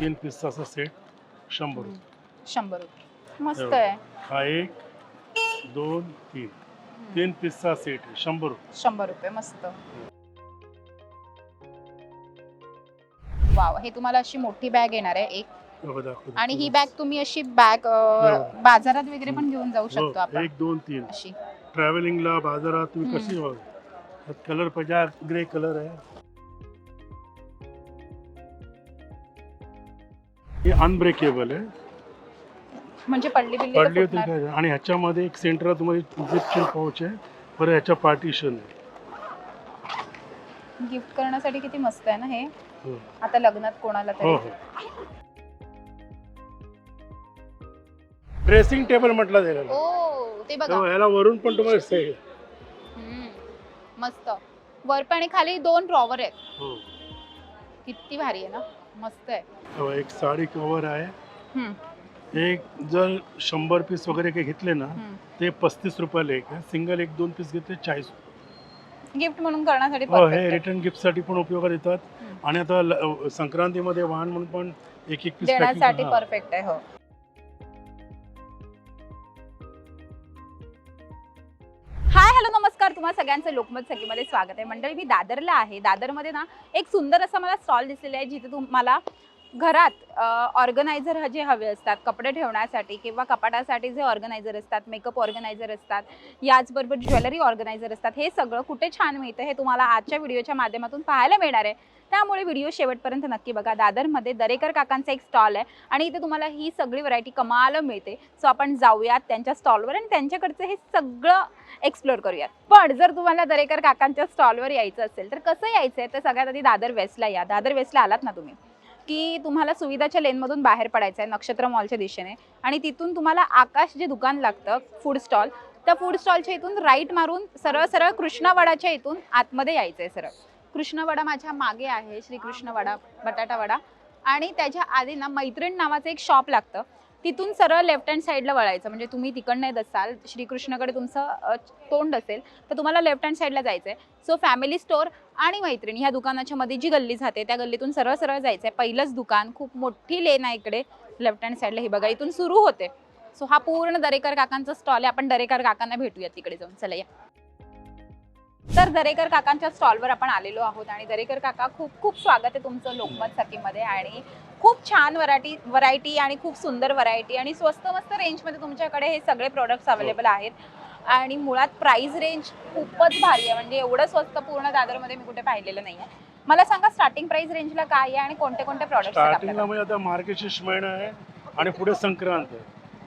तीन असा सेट शंभर रुपये. शंभर रुपये. मस्त एवढं. आहे. हा एक दोन तीन. तीन पीसचा सेट आहे शंभर रुपये. शंभर रुपये मस्त. वाव हे तुम्हाला अशी मोठी बॅग येणार आहे एक. दाखवतो आणि ही. बॅग तुम्ही अशी बॅग हो. बाजारात वगैरे पण घेऊन जाऊ हो, शकतो आपण. एक दोन तीन. अशी. ट्रॅव्हलिंगला बाजारात तुम्ही हम्म. कशी कलर पाहिजे हा ग्रे कलर आहे. हे अनब्रेकेबल आहे. म्हणजे पडली बिल्ली तर पडली होती फुटणार. काय आणि ह्याच्यामध्ये एक सेंटर तुम्हाला जिपची पाऊच आहे. बरं ह्याच्या पार्टिशन आहे. गिफ्ट करण्यासाठी किती मस्त आहे ना हे? हो. आता लग्नात कोणाला हो तरी. हो ड्रेसिंग टेबल म्हटलं जाईल ओ ते बघा. ह्याला वरून पण तुम्हाला से हम्म. मस्त. वर पण आणि खाली दोन ड्रॉवर आहेत. हो. किती भारी आहे ना? मस्त आहे. तेव्हा एक साडी कव्हर आहे. हम्म, एक जर शंभर पीस वगैरे काही घेतले ना हम्म. ते पस्तीस रुपयाला एक आहे. सिंगल एक दोन पीस घेतले चाळीस गिफ्ट म्हणून करण्यासाठी हो हे perfect आहे. रिटर्न गिफ्टसाठी पण उपयोगात येतात. हम्म. आणि आता ल- संक्रांतीमध्ये वाहन म्हणून पण एक एक पीस देण्यासाठी परफेक्ट आहे हो. हॅलो नमस्कार. तुम्हा सगळ्यांचं लोकमत सखीमध्ये स्वागत आहे. मंडळी मी दादरला आहे. दादरमध्ये ना एक सुंदर असा मला स्टॉल दिसलेला आहे जिथे तुम्हाला घरात ऑर्गनायझर जे हवे असतात कपडे ठेवण्यासाठी किंवा कपाटासाठी जे ऑर्गनायझर असतात मेकअप ऑर्गनायझर असतात याचबरोबर ज्वेलरी ऑर्गनायझर असतात हे सगळं कुठे छान मिळतं हे तुम्हाला आजच्या व्हिडिओच्या माध्यमातून पाहायला मिळणार आहे. त्यामुळे व्हिडिओ शेवटपर्यंत नक्की बघा. दादरमध्ये दरेकर काकांचा एक स्टॉल आहे आणि इथे तुम्हाला ही सगळी व्हरायटी कमाल मिळते. सो आपण जाऊयात त्यांच्या स्टॉलवर आणि त्यांच्याकडचं हे सगळं एक्सप्लोर करूयात. पण जर तुम्हाला दरेकर काकांच्या स्टॉलवर यायचं असेल तर कसं यायचं आहे तर सगळ्यात आधी दादर वेस्टला या. दादर वेस्टला आलात ना तुम्ही? की तुम्हाला सुविधाच्या लेनमधून बाहेर पडायचं आहे नक्षत्र मॉलच्या दिशेने. आणि तिथून तुम्हाला आकाश जे दुकान लागतं फूड स्टॉल त्या फूड स्टॉलच्या इथून राईट मारून सरळ सरळ कृष्णावाडाच्या इथून आतमध्ये यायचं आहे सरळ. कृष्णवडा माझ्या मागे आहे श्रीकृष्णवडा बटाटावाडा. आणि त्याच्या आधी ना मैत्रीण नावाचं एक शॉप लागतं. तिथून सरळ लेफ्ट हँड साईडला वळायचं. म्हणजे तुम्ही तिकडनं येत असाल श्रीकृष्णकडे तुमचं तोंड असेल तर तुम्हाला लेफ्ट हँड साईडला जायचं आहे सो फॅमिली स्टोअर आणि मैत्रीण ह्या दुकानाच्या मध्ये जी गल्ली जाते त्या गल्लीतून सरळ सरळ जायचं आहे पहिलंच दुकान खूप मोठी लेन आहे इकडे लेफ्ट हँड साईडला. ही बघा इथून सुरू होते. सो हा पूर्ण दरेकर काकांचा स्टॉल आहे. आपण दरेकर काकांना भेटूया तिकडे जाऊन. चला या. तर दरेकर काकांच्या स्टॉलवर आपण आलेलो आहोत आणि दरेकर काका खूप खूप स्वागत आहे तुमचं लोकमत सखीमध्ये आणि खूप छान व्हरायटी व्हरायटी आणि खूप सुंदर व्हरायटी आणि स्वस्त मस्त रेंजमध्ये तुमच्याकडे हे सगळे प्रोडक्ट्स अवेलेबल आहेत. आणि मुळात प्राइस रेंज खूपच भारी आहे. म्हणजे एवढं स्वस्त पूर्ण दादरमध्ये मी कुठे पाहिलेलं नाही आहे मला सांगा स्टार्टिंग प्राइस रेंजला काय आहे आणि कोणते कोणते प्रॉडक्ट स्टार्टिंगला म्हणजे आता मार्गशीर्ष महिना आहे आणि पुढे संक्रांत आहे.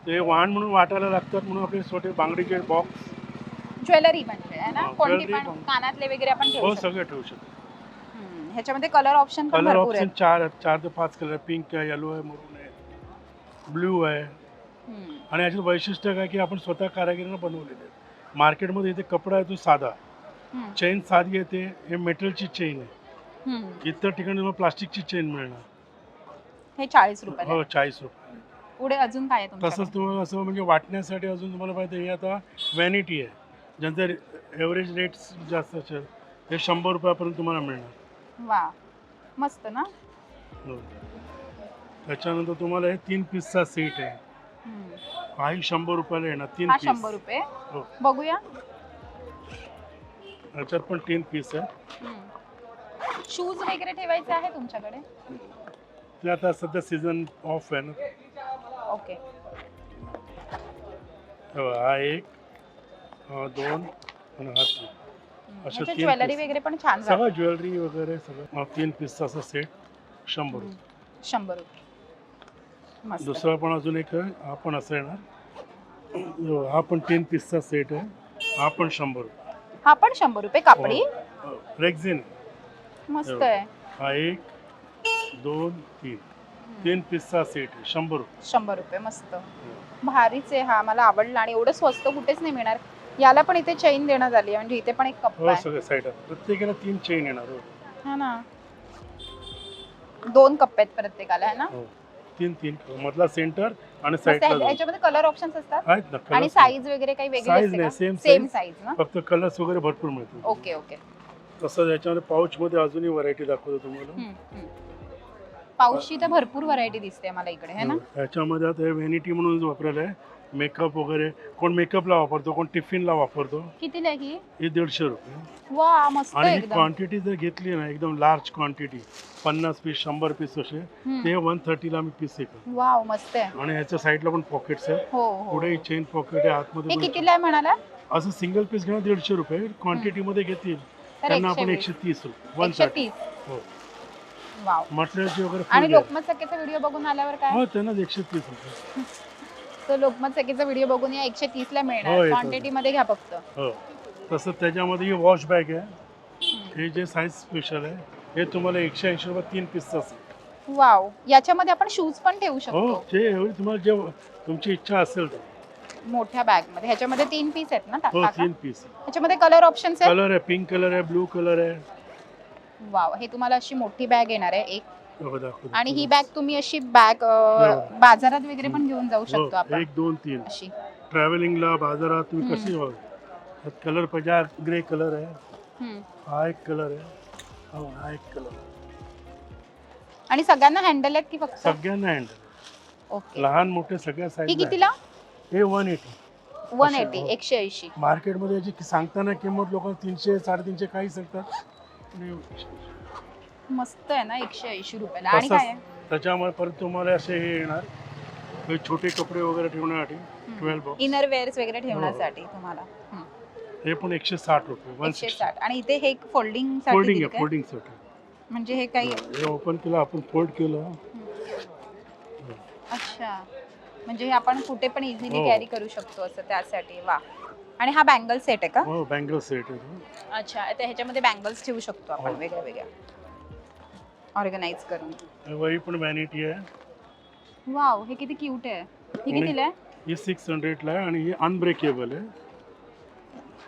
ते वाहन म्हणून वाटायला लागतात म्हणून आपले छोटे बांगडीचे बॉक्स ज्वेलरी म्हणजे आहे ना? हा, कोणती jewelry पण पण. कानातले वगैरे आपण हो ठेवू शकतो. सगळे ठेवू शकतो. हम्म, ह्याच्यामध्ये कलर ऑप्शन पण कलर भरपूर ऑप्शन आहेत. चार आहेत. चार ते पाच कलर पिंक आहे येलो आहे मरून आहे ब्ल्यू आहे. हम्म, आणि याच्यात वैशिष्ट्य काय की आपण स्वतः कारागिरांना बनवलेले आहेत. मार्केटमध्ये इथे कपडा आहे तो साधा. हम्म, चेन साधी येते हे मेटलची चेन आहे. हम्म. इतर ठिकाणी तुम्हाला प्लास्टिकची चेन मिळणार. हे चाळीस रुपये. हो चाळीस रुपये. पुढे अजून काय आहे तुमच्याकडे? तसंच तुम्हाला असं म्हणजे वाटण्यासाठी अजून तुम्हाला पाहिजे हे आता व्हॅनिटी आहे. ज्यांचं एव्हरेज रेट जास्त असेल हे शंभर रुपयापर्यंत तुम्हाला मिळणार. वा मस्त ना? हो. त्याच्यानंतर तुम्हाला हे तीन पीसचा सेट आहे. हम्म. काही शंभर रुपयाला येणार तीन हा पीस शंभर रुपये? हो. बघूया. ह्याच्यात पण तीन पीस आहे. शूज वगैरे ठेवायचे आहे तुमच्याकडे? ते आता सध्या सीझन ऑफ आहे ना. ओके हो, हा एक दोन आणि हा तीन अशा तीन ज्वेलरी piece. वगैरे पण छान राहते. सगळं ज्वेलरी वगैरे सगळं. हा, तीन पीसचा असं सेट शंभर रुपये. हम्म. शंभर रुपये. मस्त. दुसरा पण अजून एक आहे. हा पण असं येणार. हो, हा पण तीन पीसचा सेट आहे. हा पण शंभर रुपये. हा पण शंभर रुपये कापडी? रेक्झिन मस्त हो. आहे. हा एक दोन तीन. तीन पीसचा सेट आहे. शंभर रुपये. शंभर रुपये. मस्त. भारीच आहे. हा मला आवडला आणि एवढं स्वस्त कुठेच नाही मिळणार. याला पण इथे चैन देण्यात आली आहे. म्हणजे इथे पण एक कप्पा हो आहे. सगळे साईड प्रत्येकाला तीन चेन येणार हो. हा ना. दोन कप्पे आहेत प्रत्येकाला है ना? हो. तीन तीन. मधला सेंटर आणि मस्त आहे. याच्यामध्ये कलर ऑप्शन्स असतात? आहेत ना आणि कलर्स साईज वगैरे काही वेगळी असते नाही सेम सेम साईज ना? फक्त कलर्स वगैरे भरपूर मिळतील. ओके ओके तसं याच्यामध्ये पाऊच मध्ये अजूनही व्हरायटी दाखवतो तुम्हाला. पाऊसची तर भरपूर व्हरायटी दिसते मला इकडे है ना? ह्याच्यामध्ये आता हे व्हॅनिटी म्हणून वापरायला आहे. मेकअप वगैरे. कोण मेकअपला वापरतो कोण टिफिनला वापरतो. कितीला ही हे दीडशे रुपये. वा मस्त आणि ही एकदम. क्वांटिटी जर घेतली ना एकदम लार्ज क्वांटिटी पन्नास पीस शंभर पीस असे हम्म. ते वन थर्टीला मी पीस वाव मस्त आहे. आणि ह्याच्या साईडला पण पॉकेट्स आहे हो हो. पुढे चेन पॉकेट आहे हे आतमध्ये पण- कितीला आहे म्हणाला? असं सिंगल पीस घेणं दीडशे रुपये क्वांटिटी मध्ये घेतील. तर त्यांना आपण. एकशे तीस रुपये वन एकशे थर्टी तीस. हो. वाव. मटेरियलची वगैरे आणि full आहे. लोकमत व्हिडिओ बघून आल्यावर काय? हो त्यांनाच एकशे तीस रुपये. तो लोकमत सखेचा व्हिडिओ बघून या एकशे तीस ला हो, मिळणार येतो. क्वांटिटी मध्ये घ्या फक्त. हो. तसं त्याच्यामध्ये ही वॉश बॅग आहे. हे जे साईज स्पेशल आहे हे तुम्हाला एकशे ऐंशी रुपये तीन पीसचं असेल. वाव याच्यामध्ये आपण शूज पण ठेवू हो शकतो. जे एवढी तुम्हाला जे तुमची इच्छा असेल मोठ्या बॅगमध्ये. ह्याच्यामध्ये तीन पीस आहेत ना हो? तीन पीस ह्याच्यामध्ये कलर ऑप्शन्स आहेत? कलर आहे पिंक कलर आहे ब्लू कलर आहे. वाव हे तुम्हाला अशी मोठी बॅग येणार आहे. एक. आणि ही बॅग तुम्ही अशी बॅग हो. बाजारात वगैरे पण घेऊन जाऊ हो, शकतो आपण. एक दोन तीन. अशी. ट्रॅव्हलिंगला बाजारात तुम्ही. कशी कलर पाहिजे हा ग्रे कलर आहे. हा एक कलर आहे. हो हा एक कलर आणि सगळ्यांना हँडल आहेत की फक्त? सगळ्यांना हँडल ओके. लहान मोठे सगळ्या ही साईज कितीला? हे वन एटी वन एटी. एकशे ऐंशी. मार्केटमध्ये याची कि- सांगताना किंमत लोक तीनशे साडेतीनशे काही सांगतात. मस्त आहे ना एकशे ऐंशी रुपयाला. आणि काय आहे? त्याच्यामुळे परत तुम्हाला असे हे येणार. हे छोटे कपडे वगैरे ठेवण्यासाठी ट्वेल्व बॉक्स इनर वेअर्स वगैरे ठेवण्यासाठी तुम्हाला. हम्म. हे पण एकशे साठ रुपये वन एकशे सिक्स्टी साठ. आणि इथे हे फोल्डिंग फोल्डिंगसाठी आहे फोल्डिंगसाठी म्हणजे हे काही हे ओपन केलं आपण फोल्ड केलं. अच्छा. म्हणजे हे आपण कुठे पण इझिली हो. कॅरी करू शकतो असं त्यासाठी. वा. आणि हा बँगल सेट आहे का? हो बँगल सेट आहे. अच्छा. आता ह्याच्यामध्ये बँगल्स ठेवू शकतो आपण हो. वेगळ्या वेगळ्या. ऑर्गनाईज करून. हे वही पण व्हॅनिटी आहे. वाव हे किती क्यूट आहे. ही आणि- कितीला आहे? ही सिक्स हंड्रेडला आहे आणि ही अनब्रेकेबल आहे.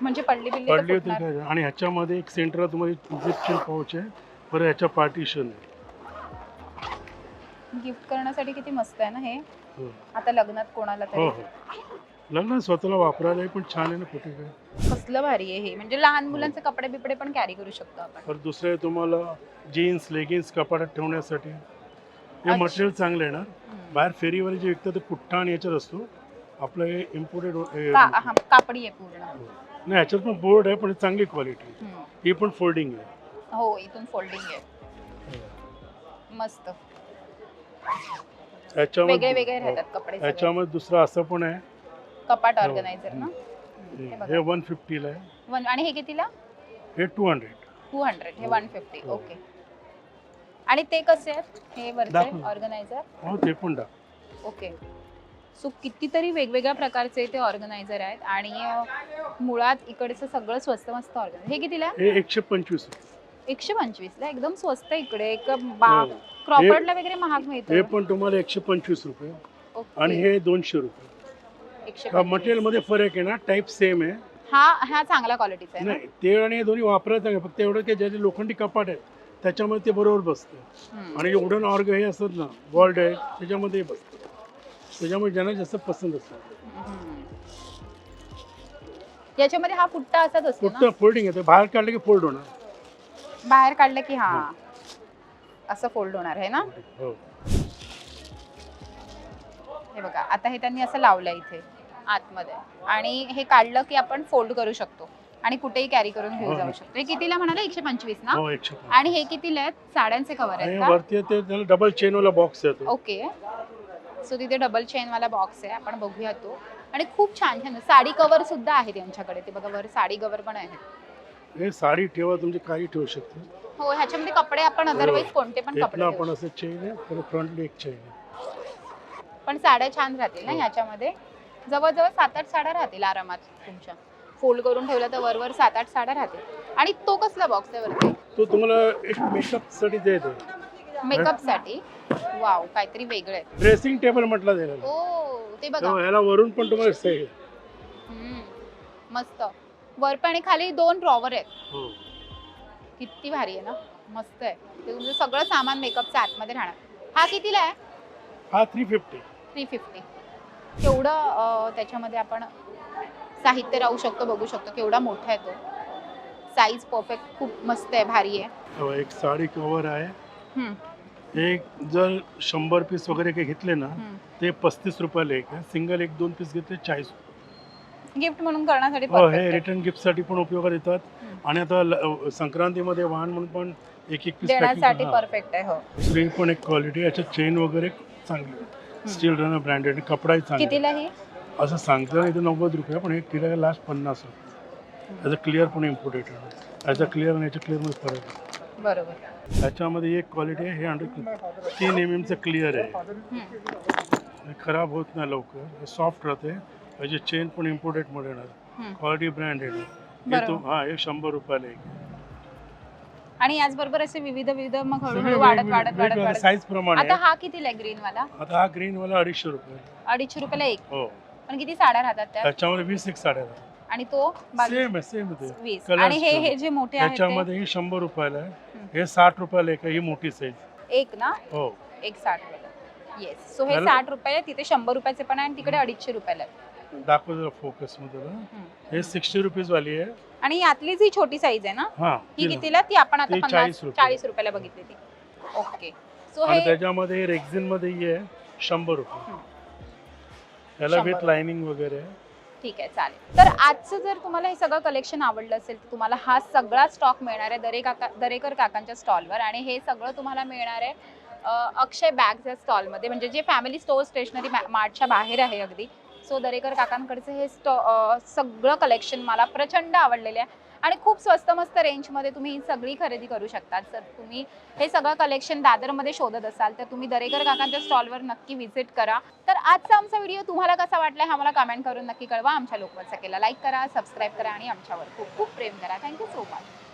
म्हणजे पडली बिल्ली तर पडली होती फुटणार. काय? आणि ह्याच्यामध्ये एक सेंटर तुम्हाला जिपचिन पाऊच आहे. बरं ह्याच्या पार्टिशन आहे. गिफ्ट करण्यासाठी किती मस्त आहे ना हे? हो. आता लग्नात कोणाला हो तरी. हो लग्न स्वतःला वापरायला पण छान आहे ना कुठे काय? कसलं भारी आहे हे. म्हणजे लहान मुलांचे कपडे बिपडे पण कॅरी करू शकतो आपण. तर दुसरे तुम्हाला जीन्स लेगिन्स कपाटात ठेवण्यासाठी. हे. मटेरियल चांगलं आहे ना. बाहेर फेरीवाले जे विकतात ते पुठ्ठा आणि याच्यात असतो? आपलं हे इम्पोर्टेड का हा, कापडी आहे पूर्ण. नाही ह्याच्यात पण बोर्ड आहे पण हे चांगली क्वालिटी हम्म. ही पण फोल्डिंग आहे. हो इथून फोल्डिंग आहे. मस्त. वेगळे वेगळे राहतात कपडे सगळे. ह्याच्यामध्ये दुसरं असं पण आहे. कपाट हो. ऑर्गनायझर ना? हे हे बघा. वन फिफ्टीला आहे वन आणि हे कितीला हे टू हंड्रेड टू हंड्रेड हे हो. वन फिफ्टी हो. ओके आणि ते कसे आहेत हे वरचे दाखव. ऑर्गनायझर हो ते पण टाक ओके सो कितीतरी वेगवेगळ्या प्रकारचे ते ऑर्गनायझर आहेत आणि अं, मुळात इकडचं सगळं स्वस्त मस्त ऑर्गनायझर हे कितीला आहे? हे एकशे पंचवीस रुपये. एकशे पंचवीसला एकदम स्वस्त इकडे एक बा हो. क्रॉफर्डला वगैरे महाग हे मिळतं पण तुम्हाला एकशे पंचवीस रुपये. आणि हे दोनशे रुपये एकशे मटेरियलमध्ये फरक आहे ना? टाईप सेम आहे. हा हा चांगल्या क्वालिटीचा आहे ना? नाही ते आणि हे दोन्ही वापरायचं आहे. फक्त एवढं की ज्याचे लोखंडी कपाट आहे त्याच्यामध्ये ते बरोबर बसतं. हम्म. आणि एवढं ऑर्ग हे असतात ना वॉल्ड आहे त्याच्यामध्ये बसतं. त्याच्यामुळे ज्यांना जास्त पसंत असतं. हम्म. याच्यामध्ये हा फुट्टा असाच असतो ना? फक्त फोल्डिंग आहे ते बाहेर काढलं की फोल्ड होणार. बाहेर काढलं की हा. असं फोल्ड होणार आहे ना? हो. हे बघा आता हे त्यांनी असं लावलंय इथे. आतमध्ये. आणि हे काढलं की आपण फोल्ड करू शकतो. आणि कुठेही कॅरी करून घेऊन हो. जाऊ शकतो. हे कितीला म्हणाले? एकशे पंचवीस ना? हो एकशे पंचवीस. आणि हे कितीला आहेत? साड्यांचे कव्हर आणि आहेत का? वरती ते त्याला डबल चेन वाला बॉक्स येतो ओके. सो तिथे डबल चेन वाला बॉक्स आहे. आपण बघूया तो. आणि खूप छान छान. साडी कव्हर सुद्धा आहे त्यांच्याकडे ते बघा वर साडी कव्हर पण आहे हे साडी ठेवा तुमची काही ठेवू शकते. हो ह्याच्यामध्ये कपडे आपण अदरवाईज कोणते पण कपडे इथलं ठेवू आपण असं चेन आहे फ्रंटली एक चेन आहे. पण साड्या छान राहतील ना हो. ह्याच्यामध्ये जवळजवळ सात आठ साड्या राहतील आरामात तुमच्या. फोल्ड करून ठेवल्या तर वरवर सात आठ साड्या राहतील. आणि तो कसला बॉक्स आहे वरती? तो तुम्हाला एक मेकअपसाठी देतो मेकअपसाठी वाव काहीतरी वेगळं आहे. ड्रेसिंग टेबल म्हटलं त्याला. ओ ते बघा. ह्याला वरून पण तुम्हाला हम्म. मस्त. वर पण आणि खाली दोन ड्रॉवर आहेत. हो. किती भारी आहे ना? मस्त आहे. ते तुमचं सगळं सामान मेकअपचं आतमध्ये राहणार. हा कितीला आहे? हा थ्री फिफ्टी थ्री फिफ्टी केवढं त्याच्यामध्ये आपण साहित्य राहू शकतो बघू शकतो केवढा मोठा आहे तो. साईज परफेक्ट खूप मस्त आहे भारी आहे. एक साडी कव्हर आहे. हे जर शंभर पीस वगैरे काही घेतले ना. ते पस्तीस रुपयाला एक सिंगल एक दोन पीस घेतले चाळीस गिफ्ट म्हणून करण्यासाठी हो हे. रिटर्न गिफ्टसाठी पण उपयोगात येतात. आणि आता संक्रांतीमध्ये वाहन म्हणून पण एक एक पीस देण्यासाठी परफेक्ट आहे हो. पण एक क्वालिटी याच्यात चेन वगैरे चांगली स्टील रनर ब्रँडेड कपडाही चांगला कितीला ही असं सांगता नाही तर नव्वद रुपये पण हे किराया लास्ट पन्नास रुपये. याचा क्लिअर पण इम्पोर्टेड आहे. याचा क्लिअर आणि याच्या क्लिअरमध्ये फरक आहे. बरोबर. याच्यामध्ये एक क्वालिटी आहे हे हंड्रेड तीन एम एमचं क्लिअर आहे. हम्म. हे खराब होत नाही लवकर हे सॉफ्ट राहते. याची चेन पण इम्पोर्टेडमध्ये येणार. हम्म. क्वालिटी ब्रँड आहे. हे तो हां हे शंभर रुपयाला एक आणि याचबरोबर असे विविध विविध मग हळूहळू वाढत वाढत वाढत वाढत. साईज प्रमाणे. आता आहे. हा कितीला आहे ग्रीन वाला? आता हा ग्रीन वाला अडीचशे रुपये. अडीचशे रुपयाला एक. हो. पण किती साड्या राहतात त्या त्याच्यामध्ये वीस एक साड्या आणि तो सेम आहे सेम आहे ते. वीस. Colours आणि हे. हे जे मोठे आहेत ते? त्याच्यामध्ये ही शंभर रुपयाला आहे. हम्म. हे साठ रुपयाला एक आहे ही मोठी साईज एक ना? हो. एक साठ रुपयाला. येस सो हे? साठ रुपयाला तिथे शंभर रुपयाचे पण आहे आणि तिकडे अडीचशे रुपयाला आहे. दाखव जरा फोकसमध्ये. हे सिक्स्टी रुपीज वाली आहे. आणि यातलीच ही छोटी साईज आहे ना हा ही ती कितीला? ती आपण आता ती पन्नास 40 रुपये. चाळीस रुपयाला बघितली ती. ओके सो आणि हे त्याच्यामध्ये रेक्झिनमध्ये ही आहे शंभर रुपये. त्याला शंभर विथ रुपये. लाइनिंग वगैरे आहे. ठीक आहे चालेल. तर आजचं जर तुम्हाला हे सगळं कलेक्शन आवडलं असेल तर तुम्हाला हा सगळा स्टॉक मिळणार आहे दरे काका दरेकर काकांच्या स्टॉलवर आणि हे सगळं तुम्हाला मिळणार आहे अं, अक्षय बॅग्स या स्टॉलमध्ये म्हणजे जे फॅमिली स्टोअर स्टेशनरी मार्टच्या बाहेर आहे अगदी. सो दरेकर काकांकडचं हे स्टॉ सगळं कलेक्शन मला प्रचंड आवडलेलं आहे. आणि खूप स्वस्त मस्त रेंजमध्ये तुम्ही ही सगळी खरेदी करू शकता जर तुम्ही हे सगळं कलेक्शन दादरमध्ये शोधत असाल तर तुम्ही दरेकर काकांच्या स्टॉलवर नक्की व्हिजिट करा. तर आजचा आमचा व्हिडिओ तुम्हाला कसा वाटला हे आम्हाला कमेंट करून नक्की कळवा. आमच्या लोकमत सकेला लाईक करा सबस्क्राईब करा आणि आमच्यावर खूप खूप प्रेम करा. Thank you so much